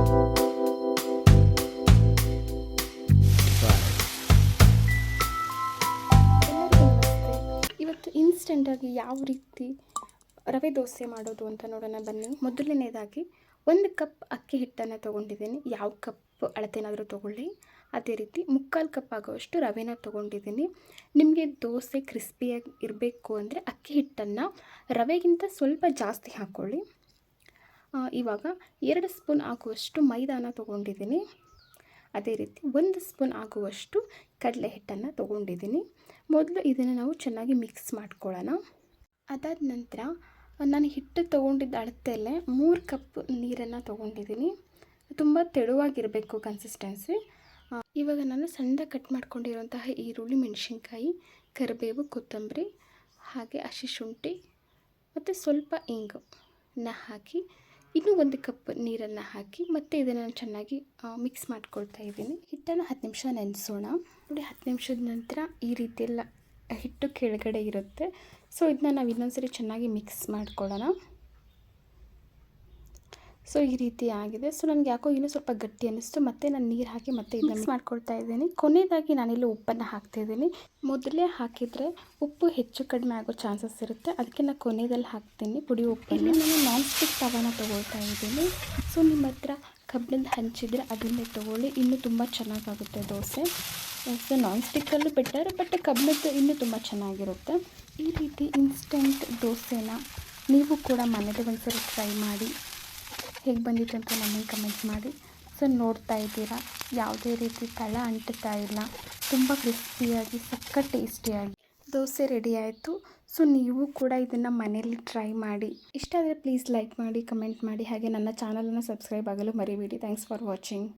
ಇವತ್ತು ಇನ್ಸ್ಟೆಂಟಾಗಿ ಯಾವ ರೀತಿ ರವೆ ದೋಸೆ ಮಾಡೋದು ಅಂತ ನೋಡೋಣ ಬನ್ನಿ. ಮೊದಲನೇದಾಗಿ ಒಂದು ಕಪ್ ಅಕ್ಕಿ ಹಿಟ್ಟನ್ನು ತೊಗೊಂಡಿದ್ದೀನಿ. ಯಾವ ಕಪ್ ಅಳತೆನಾದರೂ ತೊಗೊಳ್ಳಿ. ಅದೇ ರೀತಿ ಮುಕ್ಕಾಲು ಕಪ್ ಆಗೋಷ್ಟು ರವೆನ ತೊಗೊಂಡಿದ್ದೀನಿ. ನಿಮಗೆ ದೋಸೆ ಕ್ರಿಸ್ಪಿಯಾಗಿ ಇರಬೇಕು ಅಂದರೆ ಅಕ್ಕಿ ಹಿಟ್ಟನ್ನು ರವೆಗಿಂತ ಸ್ವಲ್ಪ ಜಾಸ್ತಿ ಹಾಕ್ಕೊಳ್ಳಿ ಇವಾಗ ಎರಡು ಸ್ಪೂನ್ ಆಗುವಷ್ಟು ಮೈದಾನ ತೊಗೊಂಡಿದ್ದೀನಿ. ಅದೇ ರೀತಿ ಒಂದು ಸ್ಪೂನ್ ಆಗುವಷ್ಟು ಕಡಲೆ ಹಿಟ್ಟನ್ನು ತೊಗೊಂಡಿದ್ದೀನಿ. ಮೊದಲು ಇದನ್ನು ನಾವು ಚೆನ್ನಾಗಿ ಮಿಕ್ಸ್ ಮಾಡ್ಕೊಳ್ಳೋಣ. ಅದಾದ ನಂತರ ನಾನು ಹಿಟ್ಟು ತೊಗೊಂಡಿದ್ದ ಅಳತೆಯಲ್ಲೇ ಮೂರು ಕಪ್ ನೀರನ್ನು ತೊಗೊಂಡಿದ್ದೀನಿ. ತುಂಬ ತೆಳುವಾಗಿರಬೇಕು ಕನ್ಸಿಸ್ಟೆನ್ಸಿ ಇವಾಗ ನಾನು ಸಣ್ಣ ಕಟ್ ಮಾಡ್ಕೊಂಡಿರುವಂತಹ ಈರುಳ್ಳಿ, ಮೆಣಸಿನ್ಕಾಯಿ, ಕರಿಬೇವು, ಕೊತ್ತಂಬರಿ ಹಾಗೆ ಹಸಿ ಶುಂಠಿ ಮತ್ತು ಸ್ವಲ್ಪ ಇಂಗನ್ನ ಹಾಕಿ ಇನ್ನೂ ಒಂದು ಕಪ್ ನೀರನ್ನು ಹಾಕಿ ಮತ್ತೆ ಇದನ್ನು ನಾನು ಚೆನ್ನಾಗಿ ಮಿಕ್ಸ್ ಮಾಡ್ಕೊಳ್ತಾ ಇದ್ದೀನಿ. ಹಿಟ್ಟನ್ನು ಹತ್ತು ನಿಮಿಷ ನೆನೆಸೋಣ. ನೋಡಿ, ಹತ್ತು ನಿಮಿಷದ ನಂತರ ಈ ರೀತಿಯೆಲ್ಲ ಹಿಟ್ಟು ಕೆಳಗಡೆ ಇರುತ್ತೆ. ಸೊ ಇದನ್ನ ನಾವು ಇನ್ನೊಂದ್ಸರಿ ಚೆನ್ನಾಗಿ ಮಿಕ್ಸ್ ಮಾಡ್ಕೊಳ್ಳೋಣ. ಸೊ ಈ ರೀತಿ ಆಗಿದೆ. ಸೊ ನನಗೆ ಯಾಕೋ ಇನ್ನೂ ಸ್ವಲ್ಪ ಗಟ್ಟಿ ಅನ್ನಿಸ್ತು. ಮತ್ತೆ ನಾನು ನೀರು ಹಾಕಿ ಮತ್ತೆ ಇದನ್ನ ಮಿಕ್ಸ್ ಮಾಡ್ಕೊಳ್ತಾ ಇದ್ದೀನಿ. ಕೊನೆಯದಾಗಿ ನಾನಿಲ್ಲಿ ಉಪ್ಪನ್ನು ಹಾಕ್ತಿದ್ದೀನಿ ಮೊದಲೇ ಹಾಕಿದರೆ ಉಪ್ಪು ಹೆಚ್ಚು ಕಡಿಮೆ ಆಗೋ ಚಾನ್ಸಸ್ ಇರುತ್ತೆ. ಅದಕ್ಕೆ ನಾನು ಕೊನೆಯಲ್ಲಿ ಹಾಕ್ತೀನಿ ಪುಡಿ ಉಪ್ಪನ್ನು. ನಾನು ನಾನ್ ಸ್ಟಿಕ್ ತವನ ತೊಗೊಳ್ತಾ ಇದ್ದೀನಿ. ಸೊ ನಿಮ್ಮ ಹತ್ರ ಕಬ್ಬಿಣದ ಹಂಚಿದ್ರೆ ಅದನ್ನೇ ತೊಗೊಳ್ಳಿ. ಇನ್ನೂ ತುಂಬ ಚೆನ್ನಾಗಾಗುತ್ತೆ ದೋಸೆ. ಸೊ ನಾನ್ ಸ್ಟಿಕ್ಕಲ್ಲೂ ಬೆಟರ್ ಬಟ್ ಕಬ್ಬಿಣದ್ದು ಇನ್ನೂ ತುಂಬ ಚೆನ್ನಾಗಿರುತ್ತೆ. ಈ ರೀತಿ ಇನ್ಸ್ಟೆಂಟ್ ದೋಸೆನ ನೀವು ಕೂಡ ಮನೆಗೆ ಒಂದ್ಸರಿ ಟ್ರೈ ಮಾಡಿ. ಹೇಗೆ ಬಂದಿತ್ತು ಅಂತ ನನಗೆ ಕಮೆಂಟ್ ಮಾಡಿ. ಸೊ ನೋಡ್ತಾ ಇದ್ದೀರಾ? ಯಾವುದೇ ರೀತಿ ತಳ ಅಂಟುತ್ತಾ ಇಲ್ಲ. ತುಂಬ ಕ್ರಿಸ್ಪಿಯಾಗಿ ಸಕ್ಕ ಟೇಸ್ಟಿಯಾಗಿ. ದೋಸೆ ರೆಡಿ ಆಯಿತು. ಸೊ ನೀವು ಕೂಡ ಇದನ್ನು ಮನೇಲಿ ಟ್ರೈ ಮಾಡಿ. ಇಷ್ಟ ಆದರೆ ಪ್ಲೀಸ್ ಲೈಕ್ ಮಾಡಿ ಕಮೆಂಟ್ ಮಾಡಿ. ಹಾಗೆ ನನ್ನ ಚಾನಲನ್ನು ಸಬ್ಸ್ಕ್ರೈಬ್ ಆಗಲು ಮರಿಬೇಡಿ. Thanks for watching